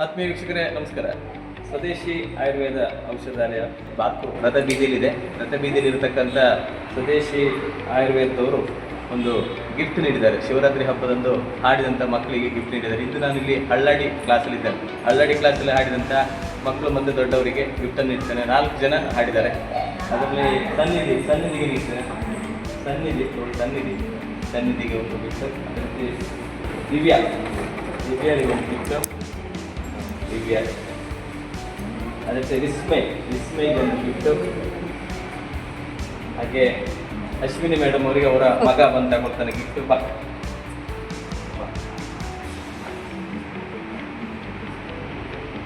ಆತ್ಮೀಯ ವೀಕ್ಷಕರೇ, ನಮಸ್ಕಾರ. ಸ್ವದೇಶಿ ಆಯುರ್ವೇದ ಔಷಧಾಲಯ ಬಾತು ರಥ ಬೀದಿಯಲ್ಲಿದೆ. ರಥ ಬೀದಿಯಲ್ಲಿ ಇರತಕ್ಕಂಥ ಸ್ವದೇಶಿ ಆಯುರ್ವೇದದವರು ಒಂದು ಗಿಫ್ಟ್ ನೀಡಿದ್ದಾರೆ. ಶಿವರಾತ್ರಿ ಹಬ್ಬದಂದು ಹಾಡಿದಂಥ ಮಕ್ಕಳಿಗೆ ಗಿಫ್ಟ್ ನೀಡಿದ್ದಾರೆ. ಇಂದು ನಾನು ಇಲ್ಲಿ ಹಳ್ಳಾಡಿ ಕ್ಲಾಸಲ್ಲಿದ್ದೇನೆ ಹಳ್ಳಾಡಿ ಕ್ಲಾಸಲ್ಲಿ ಹಾಡಿದಂಥ ಮಕ್ಕಳು ಮತ್ತು ದೊಡ್ಡವರಿಗೆ ಗಿಫ್ಟನ್ನು ನೀಡ್ತೇನೆ. ನಾಲ್ಕು ಜನ ಹಾಡಿದ್ದಾರೆ. ಅದರಲ್ಲಿ ಸನ್ನಿಧಿ, ಸನ್ನಿಧಿಗೆ ನೀಡ್ತೇನೆ. ಸನ್ನಿಧಿ ಸನ್ನಿಧಿ. ಸನ್ನಿಧಿಗೆ ಒಂದು ಗಿಫ್ಟ್ ಅದರಲ್ಲಿ ದಿವ್ಯಾ, ದಿವ್ಯಾರಿಗೆ ಒಂದು ಗಿಫ್ಟ್ ದಿವ್ಯಾ ಅದಕ್ಕೆ ವಿಸ್ಮಯ್ ವಿಸ್ಮಯ್ಗೆ ಒಂದು ಗಿಫ್ಟ್ ಹಾಗೆ ಅಶ್ವಿನಿ ಮೇಡಮ್ ಅವರಿಗೆ ಅವರ ಮಗ ಬಂದ ಕೊಡ್ತಾನೆ ಗಿಫ್ಟ್ ಬಾ.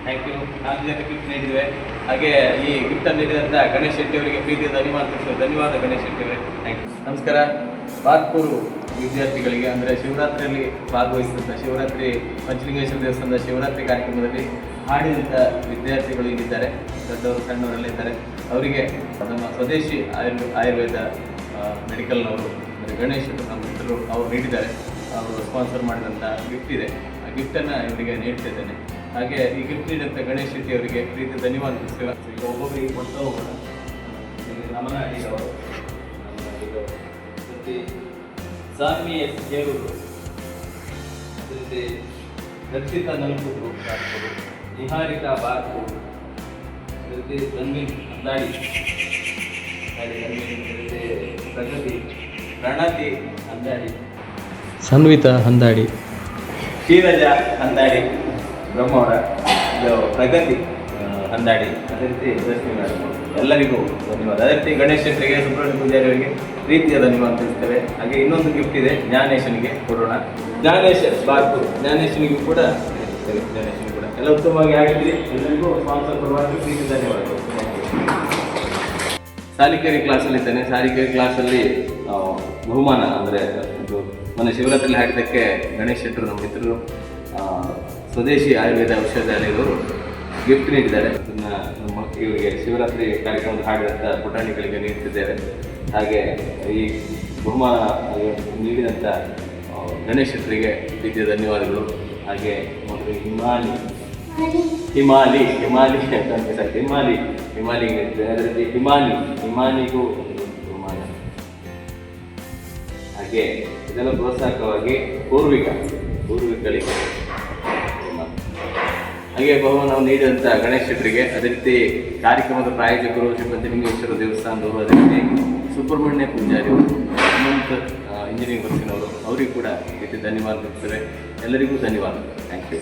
ಥ್ಯಾಂಕ್ ಯು ನಾಲ್ಕು ಜನ ಗಿಫ್ಟ್ ನೀಡಿದ್ವಿ. ಹಾಗೆ ಈ ಗಿಫ್ಟ್ ಅನ್ನು ನೀಡಿದಂಥ ಗಣೇಶ್ ಶೆಟ್ಟಿ ಅವರಿಗೆ ಪ್ರೀತಿಯ ಧನ್ಯವಾದ ಧನ್ಯವಾದ ಗಣೇಶ್ ಶೆಟ್ಟಿ ಅವರೇ. ಥ್ಯಾಂಕ್ ಯು ನಮಸ್ಕಾರ. ಬಾತ್ಪುರು ವಿದ್ಯಾರ್ಥಿಗಳಿಗೆ ಅಂದರೆ ಶಿವರಾತ್ರಿಯಲ್ಲಿ ಭಾಗವಹಿಸಿದಂಥ ಶಿವರಾತ್ರಿ ಪಂಚಲಿಂಗೇಶ್ವರ ದೇವಸ್ಥಾನದ ಶಿವರಾತ್ರಿ ಕಾರ್ಯಕ್ರಮದಲ್ಲಿ ಹಾಡಿದಂಥ ವಿದ್ಯಾರ್ಥಿಗಳು ಇಲ್ಲಿದ್ದಾರೆ. ದೊಡ್ಡವರು, ಸಣ್ಣವರೆಲ್ಲ ಇದ್ದಾರೆ. ಅವರಿಗೆ ನಮ್ಮ ಸ್ವದೇಶಿ ಆಯುರ್, ಆಯುರ್ವೇದ ಮೆಡಿಕಲ್ನವರು ಅಂದರೆ ಗಣೇಶ್ ನಮ್ಮ ಮಿತ್ರರು ಅವರು ನೀಡಿದ್ದಾರೆ. ಅವರು ಸ್ಪಾನ್ಸರ್ ಮಾಡಿದಂಥ ಗಿಫ್ಟ್ ಇದೆ. ಆ ಗಿಫ್ಟನ್ನು ಇವರಿಗೆ ನೀಡ್ತಿದ್ದೇನೆ ಹಾಗೆ ಈ ಗಿಫ್ಟ್ ನೀಡಿದಂಥ ಗಣೇಶ್ ಶೆಟ್ಟಿ ಅವರಿಗೆ ಪ್ರೀತಿ ಧನ್ಯವಾದ ಈಗ ಒಬ್ಬೊಬ್ಬರಿಗೆ ಕೊಡ್ತಾ ಹೋಗೋಣ. ನಮನ ನಮ್ಮ ಇದು ಮತ್ತೆ ಸಾಮಿ ಎಸ್ ಜೇರೂರು. ಮತ್ತೆ ರಕ್ಷಿತಾ ನಲ್ಕೂರು ಬಾರ್ಕೂರು ನಿಹಾರಿಕಾ ಮತ್ತೆ ಧನ್ವಿನ್ ಅಂದಾಡಿ. ಪ್ರಗತಿ ಪ್ರಣತಿ ಅಂದಾಡಿ. ಸನ್ವಿತಾ ಹಂದಾಡಿ ಶ್ರೀರಜ ಹಂದಾಡಿ ಬ್ರಹ್ಮವರ, ಇದು ಪ್ರಗತಿ ಹಂದಾಡಿ ಅದೇ ರೀತಿ ಯಶಸ್ವಿ ಮೇಡಮ್ ಎಲ್ಲರಿಗೂ ಧನ್ಯವಾದ. ಅದೇ ರೀತಿ ಗಣೇಶ ಶೆಟ್ಟಿಗೆ ಸುಬ್ರಹ್ಮಣ್ಯ ಪೂಜಾರಿ ಅವರಿಗೆ ಪ್ರೀತಿಯ ಧನ್ಯವಾದ ತಿಳಿಸ್ತೇವೆ. ಹಾಗೆ ಇನ್ನೊಂದು ಗಿಫ್ಟ್ ಇದೆ, ಜ್ಞಾನೇಶನಿಗೆ ಕೊಡೋಣ. ಜ್ಞಾನೇಶ, ಬಾಕು, ಜ್ಞಾನೇಶನಿಗೂ ಕೂಡ ಜ್ಞಾನೇಶನಿಗೆ ಕೂಡ. ಎಲ್ಲ ಉತ್ತಮವಾಗಿ ಆಗಿದ್ರಿ ಎಲ್ಲರಿಗೂ ಸ್ಪಾನ್ಸರ್ ಪರವಾಗಿ ಪ್ರೀತಿ ಧನ್ಯವಾದಗಳು. ಸಾಲಿಕೇರಿ ಕ್ಲಾಸಲ್ಲಿದ್ದೇನೆ ಸಾಲಿಕೇರಿ ಕ್ಲಾಸಲ್ಲಿ ಬಹುಮಾನ, ಅಂದರೆ, ಇದು ಮೊನ್ನೆ ಶಿವರಾತ್ರಿಯಲ್ಲಿ ಹಾಕಿದ್ದಕ್ಕೆ ಗಣೇಶ್ ಶೆಟ್ಟರು ನಮ್ಮ ಮಿತ್ರರು ಸ್ವದೇಶಿ ಆಯುರ್ವೇದ ಔಷಧಾಲಯದವರು ಗಿಫ್ಟ್ ನೀಡಿದ್ದಾರೆ. ಅದನ್ನು ನಮ್ಮ ಇವರಿಗೆ ಶಿವರಾತ್ರಿ ಕಾರ್ಯಕ್ರಮದ ಹಾಡಿದಂಥ ಪುಟಾಣಿಗಳಿಗೆ ನೀಡ್ತಿದ್ದೇವೆ ಹಾಗೆ ಈ ಬಹುಮಾನ ನೀಡಿದಂಥ ಗಣೇಶ್ ಶೆಟ್ಟರಿಗೆ ರೀತಿಯ ಧನ್ಯವಾದಗಳು. ಹಾಗೆ ಮತ್ತು ಹಿಮಾಲಿ ಹಿಮಾಲಿ ಹಿಮಾಲಿ ಅಂತ ಹಿಮಾಲಿ ಹಿಮಾಲಿ ಅದರಲ್ಲಿ ಹಿಮಾಲಿ, ಹಿಮಾಲಿಗೂ ಬಹುಮಾನ. ಹಾಗೆ ಇದೆಲ್ಲ ಪ್ರೋತ್ಸಾಹಕವಾಗಿ ಪೂರ್ವಿಕ ಪೂರ್ವಿಕರಿಗೆ ಬಹುಮಾನ. ಹಾಗೆ ನಾವು ನೀಡಿದಂಥ ಗಣೇಶ್ ಶೆಟ್ಟರಿಗೆ ಅದೇ ರೀತಿ ಕಾರ್ಯಕ್ರಮದ ಪ್ರಾಯೋಜಕರು ಶ್ರೀಮತಿ ಲಿಂಗೇಶ್ವರ ದೇವಸ್ಥಾನದವರು, ಅದೇ ರೀತಿ ಸುಬ್ರಹ್ಮಣ್ಯ ಪೂಜಾರಿ ಅವರು ಹನುಮಂತ ಇಂಜಿನಿಯರಿಂಗ್ ವರ್ಕಿನವರು ಅವರಿಗೂ ಕೂಡ ರೀತಿ ಧನ್ಯವಾದ ಎಲ್ಲರಿಗೂ ಧನ್ಯವಾದ. Thank you